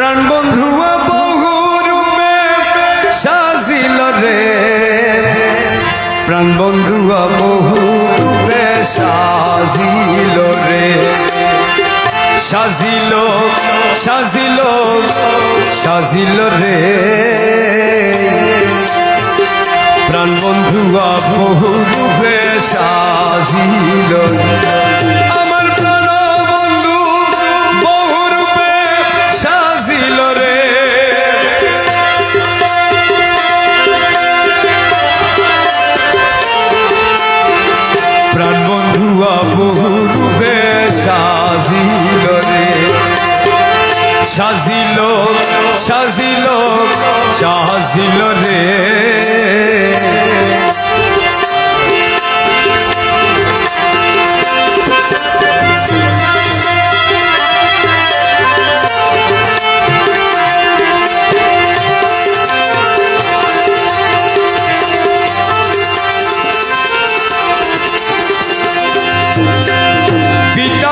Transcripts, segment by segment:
প্রাণ বন্ধু বহু রূপে সাজিল রে। প্রাণ বন্ধু বহু রূপে সাজিল রে। সাজিল সাজিল সাজিল রে। প্রাণ বন্ধু বহু সাজিল আমার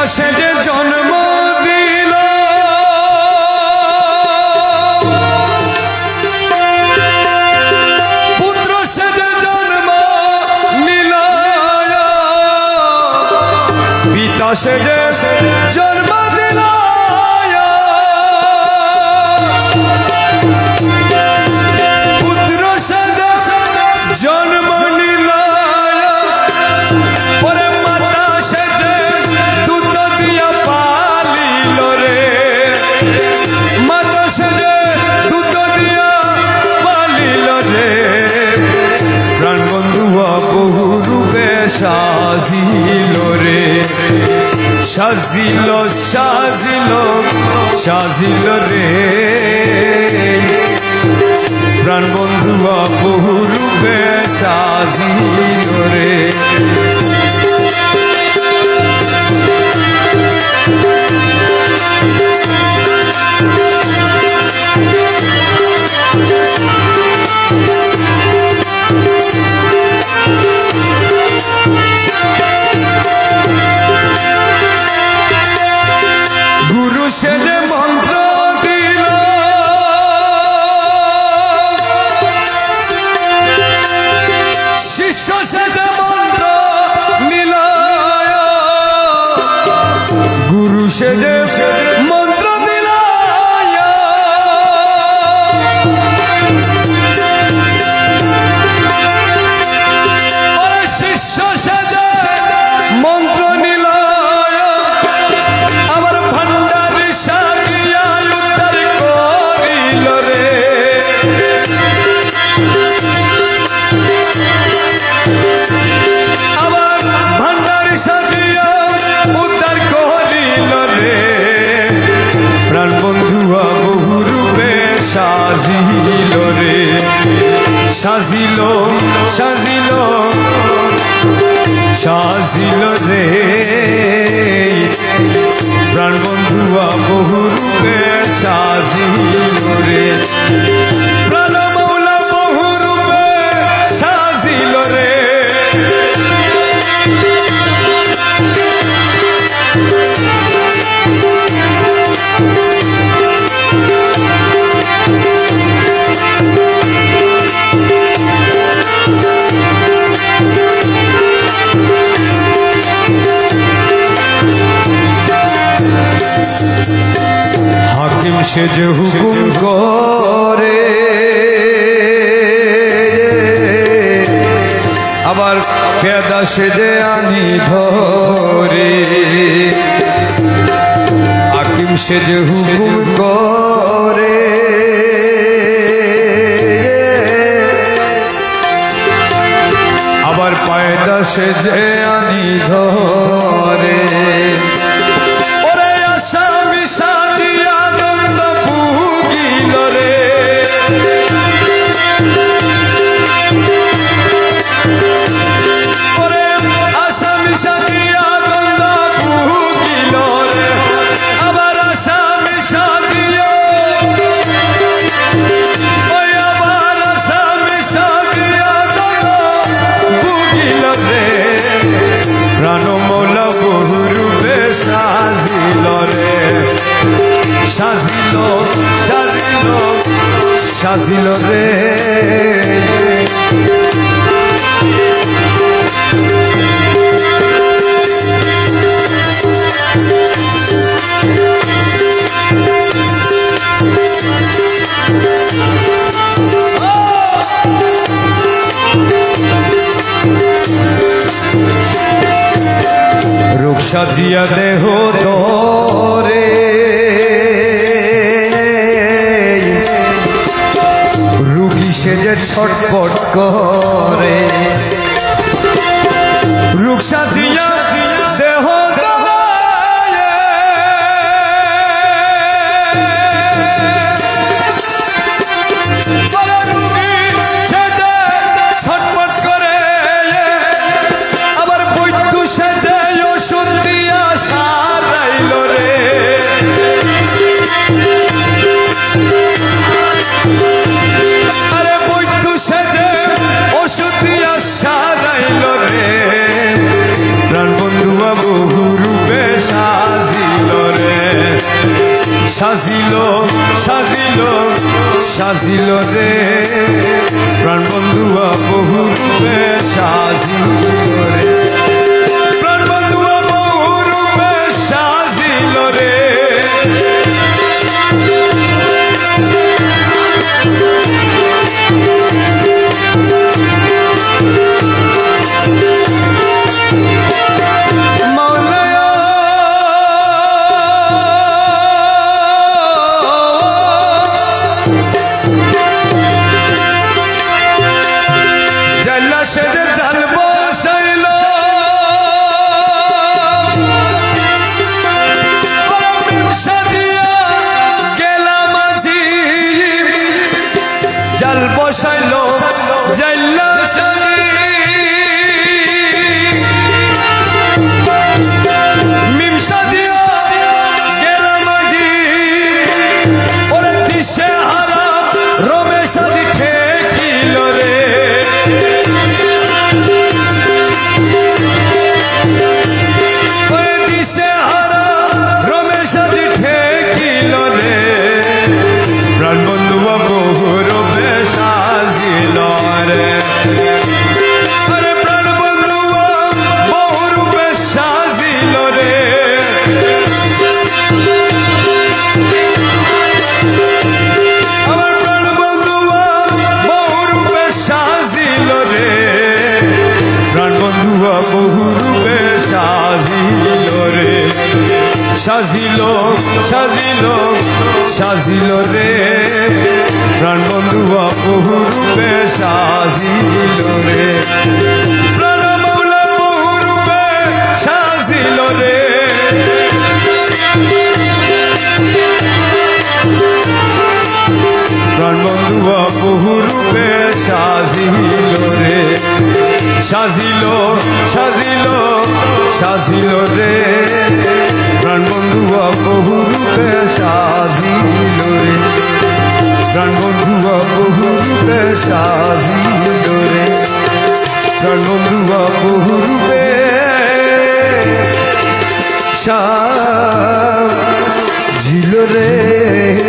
বিকাশে যে জন্ম দিল। পুত্র সে যে জন্ম নিল। পিতা সে যে জন্ম সাজিল সাজিল সাজিল রে। প্রাণ বন্ধু বহু রূপে সাজিল রে। köşede সাজিল সাজিল সাজিল রে। প্রাণ বন্ধুয়া বহু রূপে সাজিল রে। সে যে হুকুম করে। আবার পেদা সে যে আনি ধরে। হাকিম সে যে হুকুম করে। আবার পায়দা সে যে আনি ধরে। সাজিল সাজিল সাজিল রে। রূপ সাজিয়া দেহ ধরে ছটপট করে। রে সাজিল সাজিল সাজিল রে। প্রাণ বন্ধু বহু সাজিল রে। সাজিল সাজিল সাজিল রে। প্রাণ বন্ধু বহু রূপে সাজিল রে। সাজিল রে। প্রাণ বন্ধু বহু রূপে সাজিল রে। সাজিল সাজিল সাজিল রে। বন্ধুয়া বহু রূপে সাধিল রে প্রাণ বন্ধুয়া বহু রূপে সাধিল রে প্রাণ বন্ধুয়া বহু রূপে সাধিল রে